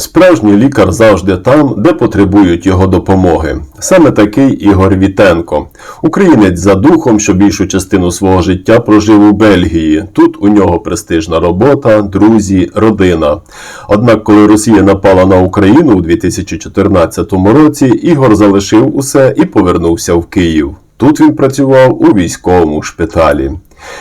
Справжній лікар завжди там, де потребують його допомоги. Саме такий Ігор Вітенко, українець за духом, що більшу частину свого життя прожив у Бельгії. Тут у нього престижна робота, друзі, родина. Однак, коли Росія напала на Україну у 2014 році, Ігор залишив усе і повернувся в Київ. Тут він працював у військовому шпиталі.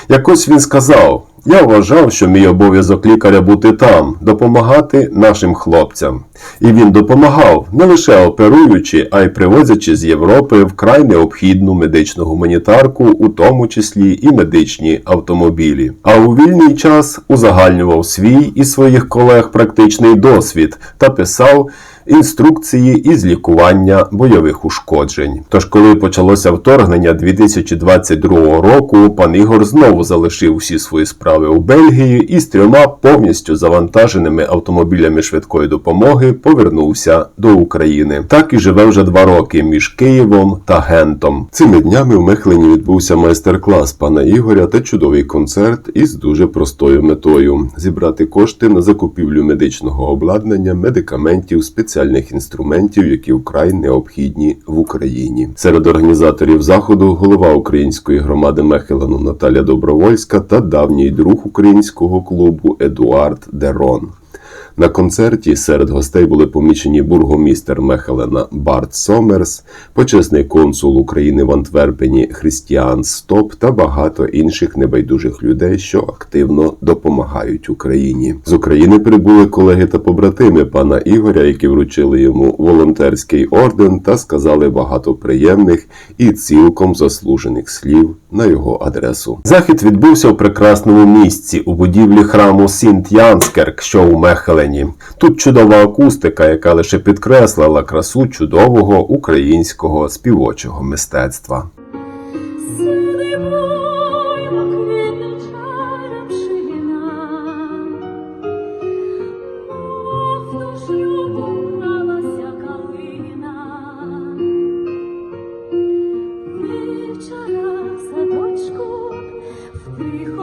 Якось він сказав: я вважав, що мій обов'язок лікаря бути там, допомагати нашим хлопцям. І він допомагав не лише оперуючи, а й привозячи з Європи вкрай необхідну медичну гуманітарку, у тому числі і медичні автомобілі. А у вільний час узагальнював свій і своїх колег практичний досвід та писав інструкції із лікування бойових ушкоджень. Тож, коли почалося вторгнення 2022 року, пан Ігор знову залишив всі свої справи у Бельгії і з трьома повністю завантаженими автомобілями швидкої допомоги повернувся до України. Так і живе вже два роки між Києвом та Гентом. Цими днями в Мехлені відбувся майстер-клас пана Ігоря та чудовий концерт із дуже простою метою зібрати кошти на закупівлю медичного обладнання, медикаментів, спеціальних інструментів, які вкрай необхідні в Україні. Серед організаторів заходу голова української громади Мехелену Наталя Добровольська та давній друг українського клубу Едуард Дерон. На концерті серед гостей були помічені бургомістер Мехелена Барт Сомерс, почесний консул України в Антверпені Христіан Стоп та багато інших небайдужих людей, що активно допомагають Україні. З України прибули колеги та побратими пана Ігоря, які вручили йому волонтерський орден та сказали багато приємних і цілком заслужених слів на його адресу. Захід відбувся в прекрасному місці у будівлі храму Сінт Янскерк, що у Мехелені. Тут чудова акустика, яка лише підкреслила красу чудового українського співочого мистецтва. Вчора садочку в тихо.